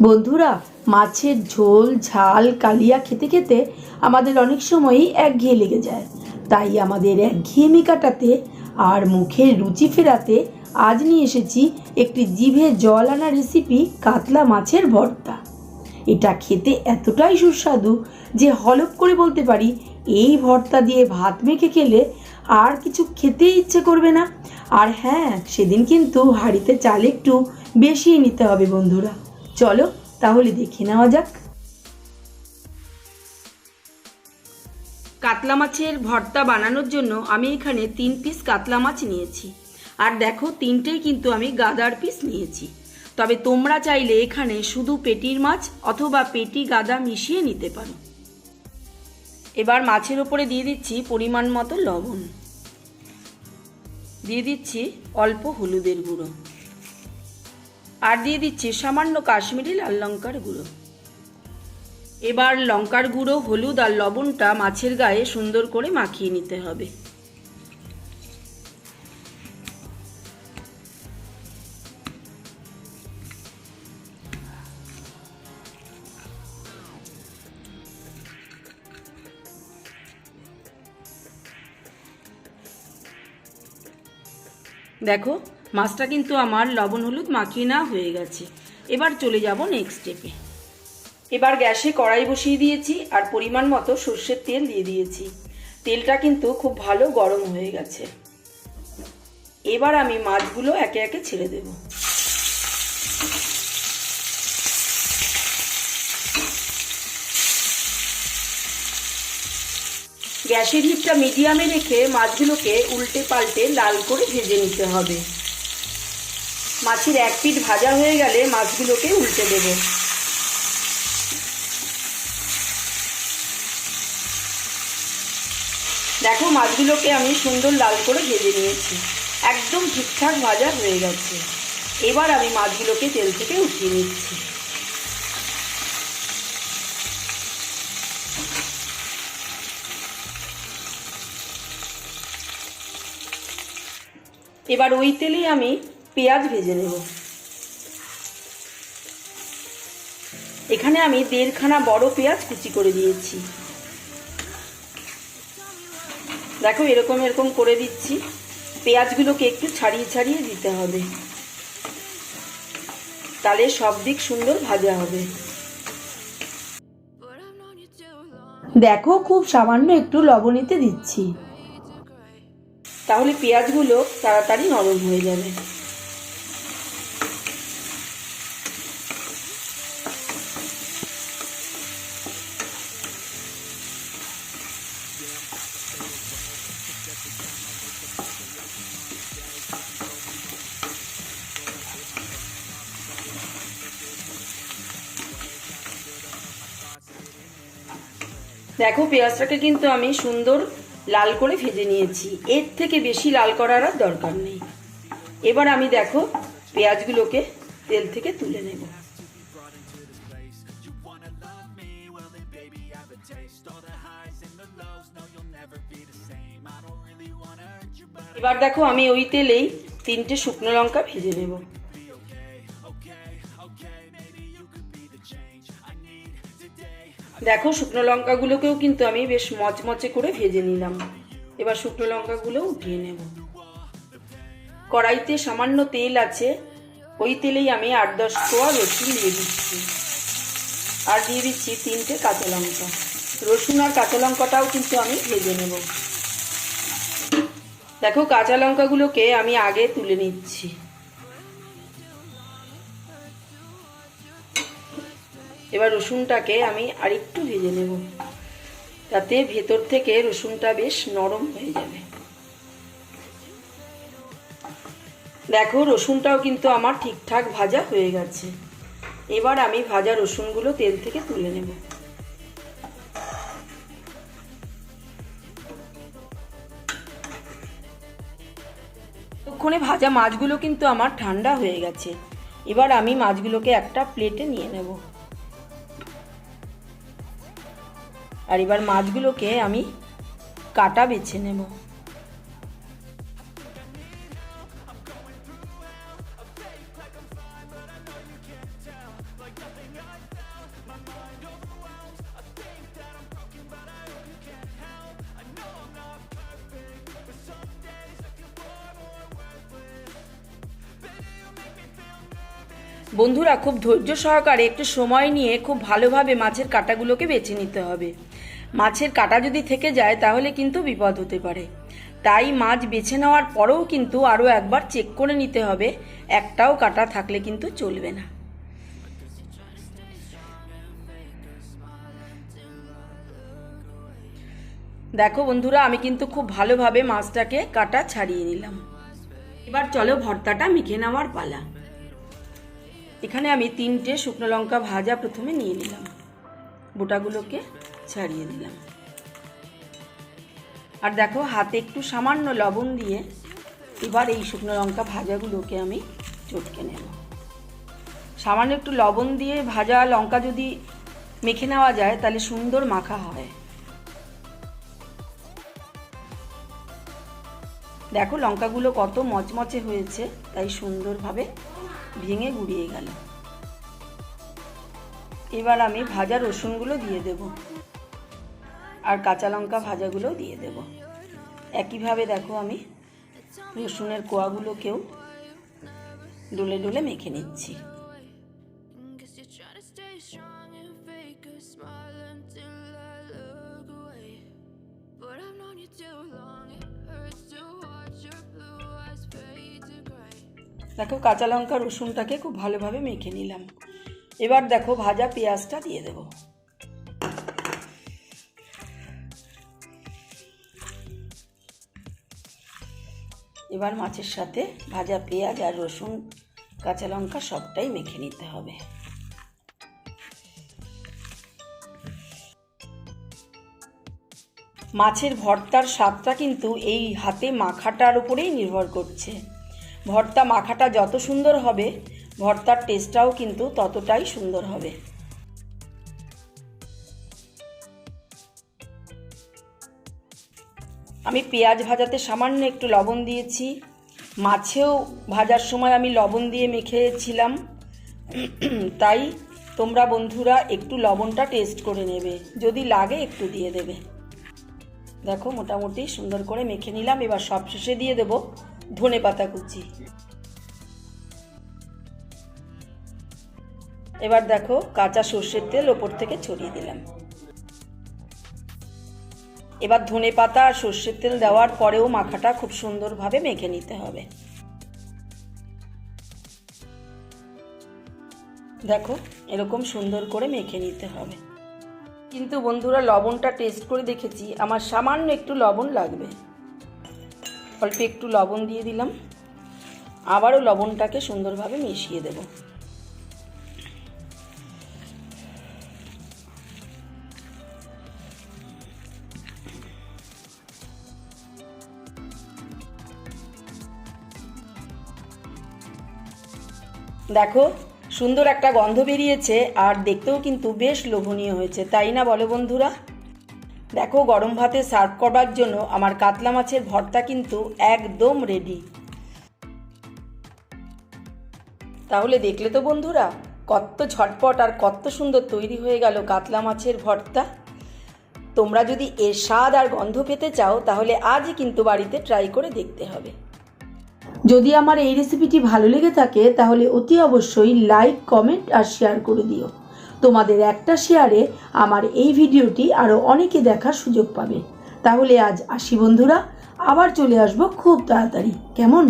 বন্ধুরা, মাছের ঝোল, ঝাল, কালিয়া খেতে খেতে আমাদের অনেক সময়ই একঘেয়ে লেগে যায়। তাই আমাদের একঘেয়েমি কাটাতে আর মুখের রুচি ফেরাতে আজ নিয়ে এসেছি একটি জিভে জল আনা রেসিপি কাতলা মাছের ভর্তা। এটা খেতে এতটাই সুস্বাদু যে হলপ করে বলতে পারি, এই ভর্তা দিয়ে ভাত মেখে খেলে আর কিছু খেতেই ইচ্ছে করবে না। আর হ্যাঁ সেদিন কিন্তু হাঁড়িতে চাল একটু বেশি নিতে হবে বন্ধুরা। চলো তাহলে দেখে নেওয়া যাক। কাতলা মাছের ভর্তা বানানোর জন্য আমি এখানে তিন পিস কাতলা মাছ নিয়েছি। আর দেখো, তিনটেই কিন্তু আমি গাদার পিস নিয়েছি। তবে তোমরা চাইলে এখানে শুধু পেটির মাছ অথবা পেটি গাদা মিশিয়ে নিতে পারো। এবার মাছের ওপরে দিয়ে দিচ্ছি পরিমাণ মতো লবণ। দিয়ে দিচ্ছি অল্প হলুদের গুঁড়ো। আর দিয়ে দিচ্ছি সামান্য কাশ্মীরি লাল লঙ্কার গুঁড়ো। এবার লঙ্কার গুঁড়ো, হলুদ আর লবণটা মাছের গায়ে সুন্দর করে মাখিয়ে নিতে হবে। দেখো মাছটা কিন্তু আমার লবণ, হলুদ মাখিয়ে না হয়ে গেছে। এবার চলে যাব নেক্সট স্টেপে এবার গ্যাসে কড়াই বসিয়ে দিয়েছি আর পরিমাণ মতো সর্ষের তেল দিয়ে দিয়েছি। তেলটা কিন্তু খুব ভালো গরম হয়ে গেছে। এবার আমি মাছগুলো একে একে ছেড়ে দেব। গ্যাসের হিটটা মিডিয়ামে রেখে মাছগুলোকে উল্টে পাল্টে লাল করে ভেজে নিতে হবে। মাছের এক পিঠ ভাজা হয়ে গেলে মাছগুলোকে উল্টে দেব। দেখো, মাছগুলোকে আমি সুন্দর লাল করে ভেজে নিয়েছি। একদম ঠিকঠাক ভাজা হয়ে গেছে। এবার আমি মাছগুলোকে তেল থেকে উঠিয়ে নিচ্ছি। এবার ওই তেলেই আমি পেঁয়াজ ভেজে নেব। এখানে আমি দেড়খানা বড় পেঁয়াজ কুচি করে দিয়েছি। দেখো এরকম এরকম করে দিচ্ছি। পেঁয়াজগুলোকে একটু ছাড়িয়ে ছাড়িয়ে দিতে হবে। তাহলে সব দিক সুন্দর ভাজা হবে। দেখো খুব সামান্য একটু লবণীতে দিচ্ছি। তাহলে পেঁয়াজগুলো তাড়াতাড়ি নরম হয়ে যাবে। দেখো পেঁয়াজটাকে কিন্তু আমি সুন্দর লাল করে ভেজে নিয়েছি। এর থেকে বেশি লাল করার আর দরকার নেই। এবার আমি দেখো পেঁয়াজগুলোকে তেল থেকে তুলে নেব। এবার দেখো আমি ওই তেলেই তিনটে শুকনো লঙ্কা ভেজে নেব। দেখো, শুকনো লঙ্কাগুলোকেও কিন্তু আমি বেশ মচমচে করে ভেজে নিলাম। এবার শুকনো লঙ্কাগুলো উঠিয়ে নেব। কড়াইতে সামান্য তেল আছে, ওই তেলেই আমি আট দশ কোয়া রসুন দিয়ে দিচ্ছি। আর দিয়ে দিচ্ছি তিনটে কাঁচা লঙ্কা। রসুন আর কাঁচা লঙ্কাটাও কিন্তু আমি ভেজে নেব। দেখো, কাঁচা লঙ্কাগুলোকে আমি আগে তুলে নিচ্ছি। এবার রসুনটাকে আমি আরেকটু ভেজে নেব। তাতে ভেতর থেকে রসুনটা বেশ নরম হয়ে যাবে। দেখো, রসুনটাও কিন্তু আমার ঠিকঠাক ভাজা হয়ে গেছে। এবার আমি ভাজা রসুনগুলো তেল থেকে তুলে নেব। ওখানে ভাজা মাছগুলো কিন্তু আমার ঠান্ডা হয়ে গেছে। এবার আমি মাছগুলোকে একটা প্লেটে নিয়ে নেব। আর এবার মাছগুলোকে আমি কাটা বেছে নেব। বন্ধুরা, খুব ধৈর্য সহকারে একটু সময় নিয়ে খুব ভালোভাবে মাছের কাঁটাগুলোকে বেছে নিতে হবে। মাছের কাঁটা যদি থেকে যায়, তাহলে কিন্তু বিপদ হতে পারে। তাই মাছ বেছে নেওয়ার পরেও কিন্তু আরও একবার চেক করে নিতে হবে। একটাও কাঁটা থাকলে কিন্তু চলবে না। দেখো বন্ধুরা, আমি কিন্তু খুব ভালোভাবে মাছটাকে কাটা ছাড়িয়ে নিলাম। এবার চলো ভর্তাটা মেখে নেওয়ার পালা। এখানে আমি তিনটে শুকনো লঙ্কা ভাজা প্রথমে নিয়ে নিলাম। বোটাগুলোকে ছাড়িয়ে দিলাম। আর দেখো, হাতে একটু সামান্য লবণ দিয়ে এবার এই শুকনো লঙ্কা ভাজাগুলোকে আমি চটকে নেব। সামান্য একটু লবণ দিয়ে ভাজা লঙ্কা যদি মেখে নেওয়া যায়, তাহলে সুন্দর মাখা হয়। দেখো, লঙ্কাগুলো কত মচমচে হয়েছে, তাই সুন্দরভাবে ভেঙে গুড়িয়ে গেল। এবার আমি ভাজা রসুনগুলো দিয়ে দেব আর কাঁচা লঙ্কা ভাজাগুলোও দিয়ে দেব। একইভাবে দেখো আমি রসুনের কোয়াগুলোকেও ডলে ডলে মেখে নিচ্ছি। Guess you're দেখো, কাঁচা লঙ্কা রসুনটাকে খুব ভালোভাবে মেখে নিলাম। এবার দেখো, ভাজা পেঁয়াজটা দিয়ে দেব। এবার মাছের সাথে ভাজা পেঁয়াজ আর রসুন, কাঁচা লঙ্কা সবটাই মেখে নিতে হবে। মাছের ভর্তার স্বাদটা কিন্তু এই হাতে মাখাটার উপরেই নির্ভর করছে। ভর্তা মাখাটা যত সুন্দর হবে, ভর্তার টেস্টটাও কিন্তু ততটাই সুন্দর হবে। আমি পেঁয়াজ ভাজাতে সামান্য একটু লবণ দিয়েছি। মাছেও ভাজার সময় আমি লবণ দিয়ে মেখেছিলাম। তাই তোমরা বন্ধুরা একটু লবণটা টেস্ট করে নেবে। যদি লাগে একটু দিয়ে দেবে। দেখো, মোটামুটি সুন্দর করে মেখে নিলাম। এবার সব শেষে দিয়ে দেবো ধনে পাতা কুচি। এবার দেখো কাঁচা সর্ষের তেল ওপর থেকে ছড়িয়ে দিলাম। এবার ধনে পাতা আর সর্ষের তেল দেওয়ার পরেও মাখাটা খুব সুন্দরভাবে মেখে নিতে হবে। দেখো, এরকম সুন্দর করে মেখে নিতে হবে। কিন্তু বন্ধুরা, লবণটা টেস্ট করে দেখেছি, আমার সামান্য একটু লবণ লাগবে। অল্প একটু লবণ দিয়ে দিলাম। আবারও লবণটাকে সুন্দরভাবে মিশিয়ে দেব। দেখো, সুন্দর একটা গন্ধ বেরিয়েছে, আর দেখতেও কিন্তু বেশ লোভনীয় হয়েছে, তাই না বলো বন্ধুরা? দেখো, গরম ভাতে সার্ভ করবার জন্য আমার কাতলা মাছের ভর্তা কিন্তু একদম রেডি তাহলে দেখলে তো বন্ধুরা কত ঝটপট আর কত সুন্দর তৈরি হয়ে গেল কাতলা মাছের ভর্তা। তোমরা যদি এর স্বাদ আর গন্ধ পেতে চাও, তাহলে আজই কিন্তু বাড়িতে ট্রাই করে দেখতে হবে। যদি আমার এই রেসিপিটি ভালো লেগে থাকে, তাহলে অতি অবশ্যই লাইক কমেন্ট আর শেয়ার করে দিও। তোমাদের একটা শেয়ারে আমার এই ভিডিওটি আরও অনেকে দেখার সুযোগ পাবে। তাহলে আজ আসি বন্ধুরা, আবার চলে আসব খুব তাড়াতাড়ি। কেমন?